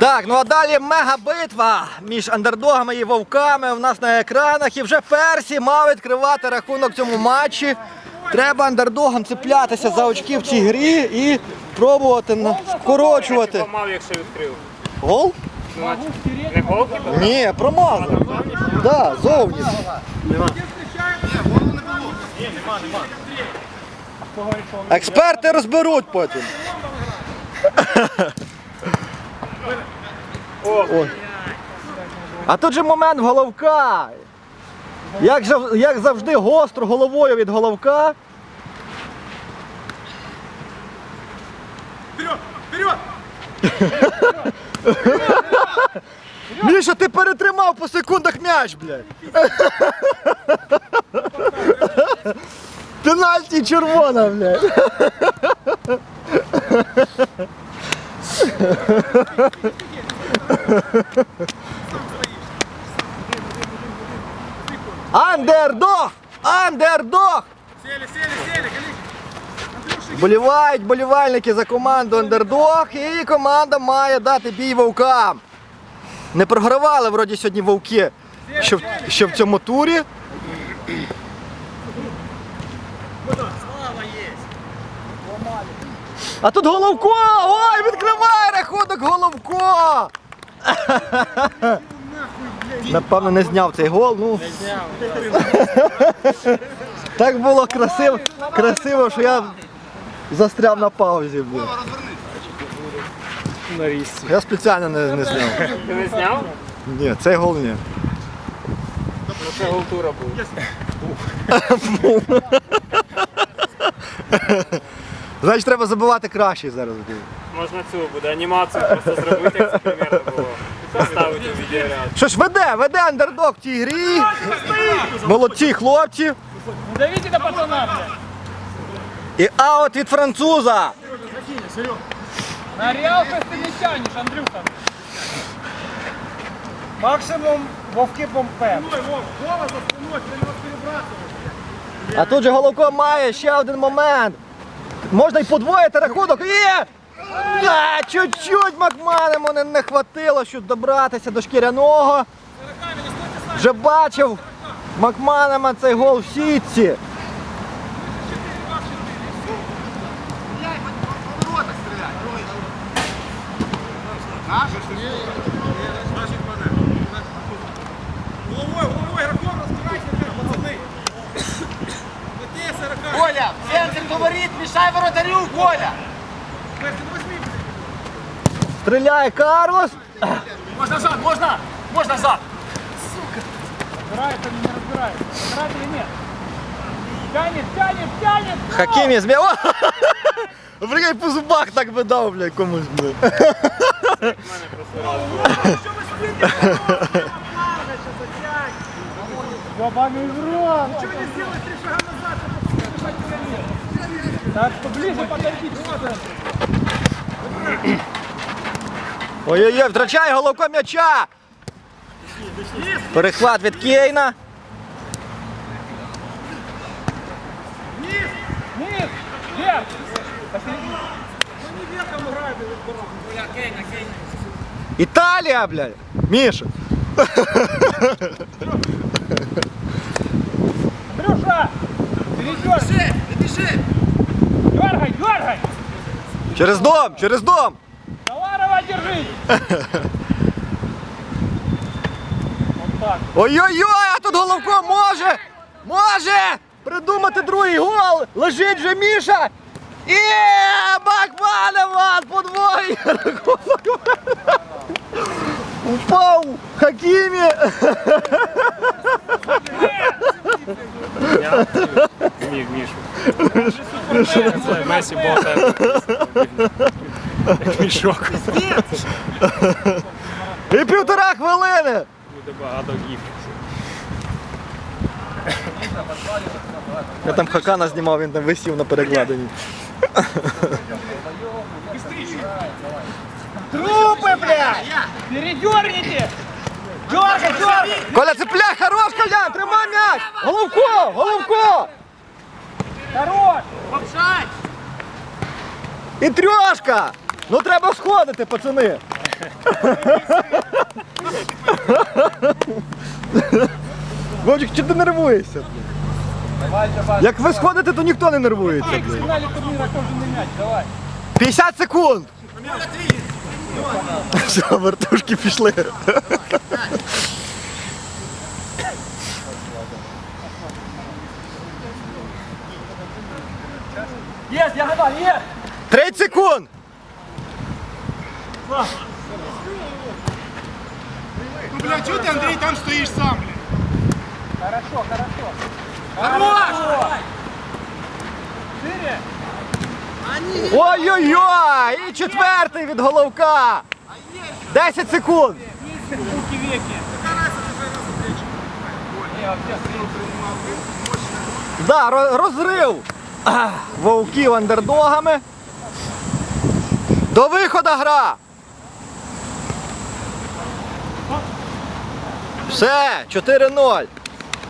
Так, ну а далі мега-битва між андердогами і вовками у нас на екранах. І вже Персі мав відкривати рахунок цьому матчі. Треба андердогам цеплятися за очки в цій грі і пробувати скорочувати. Мав, якщо відкрив. Гол? Не голкіпер? Ні, промазав. Да, зовні. Експерти розберуть потім. Ой. А тут же момент головка. Як, як завжди гостро головою від головка. Міша, ти перетримав по секундах м'яч, блядь. Пенальті червона, блядь. Андердог! Андердог! Болівають болівальники за команду Андердог і команда має дати бій вовкам. Не програвали вроді сьогодні вовки, що в, що в цьому турі. А тут Головко! Ой, відкриває рахунок Головко! Напевно, не зняв цей гол. Ну. Так було красиво, красиво, що я застряв на паузі. Блін. Я спеціально не, не зняв. Ти не зняв? Ні, цей гол ні. Це голтура був. Значить, треба забивати краще зараз. Можна цю буде анімацію просто зробити, як це примерно було. Що ж веде, веде андердог в цій грі. Молодці хлопці. Давите до пацана. І аут від француза. На Реал ты не тянешь, Андрюха. Максимум вовки помпем. А тут же Головко має ще один момент. Можна й подвоїти рахунок. Є! А, чуть-чуть Макманему не, не хватило, щоб добратися до шкіряного. Вже бачив Макманема цей гол в сітці. Коля, центр говорит, мешай воротарю, Коля! Стріляє Карлос. Можно назад, можно! Можно назад! Разбирается или не разбирается? Разбирает или нет? Тянет, тянет, тянет! Хакімі змі... О! Блін, по зубах так би дав, блядь, комусь, блядь. Ебаный в рот! Ничего не сделать, три шага назад, Так что ближе подойдите. Ой-ой-ой, втрачає головко м'яча. Перехват від Кейна. Низ! Вверх! Італія, блядь. Міша. Андрюша! Перейдешь! Бежи! Дергай, дергай! Через дом, через дом. Ой-ой-ой, а тут головко може! Може! Придумати другий гол! Лежить вже Міша! І Бакманева подвоює рахунок. Упав Хакімі! Зміг Мішу. Месі бота. Як мішок. І півтора хвилини! Буде багато. Я там Хакана знімав, він там висів на перекладині. Трупы, блядь! Передерните! Дергай, дергай! Коля, цепляй, хорош, Коля, тримай м'яч! Головко, головко! Хорош! Попшай! І трьошка! Ну треба сходити, пацани! Вовчик, чи ти нервуєшся? Як ви сходите, то ніхто не нервується. В фіналі турніра кожен м'яч, давай. 50 секунд! Все, вертушки пішли. Є, я готов, є! 30 секунд! Ну, бля, чого ти, Андрій, там стоїш сам, бля? Хорошо, хорошо. Хорош! Шире. Ой-ой-ой! І четвертий від головка! 10 секунд! Руки веки. Да, ро- розрив Ах, вовків андердогами. До виходу гра! Все, 4-0.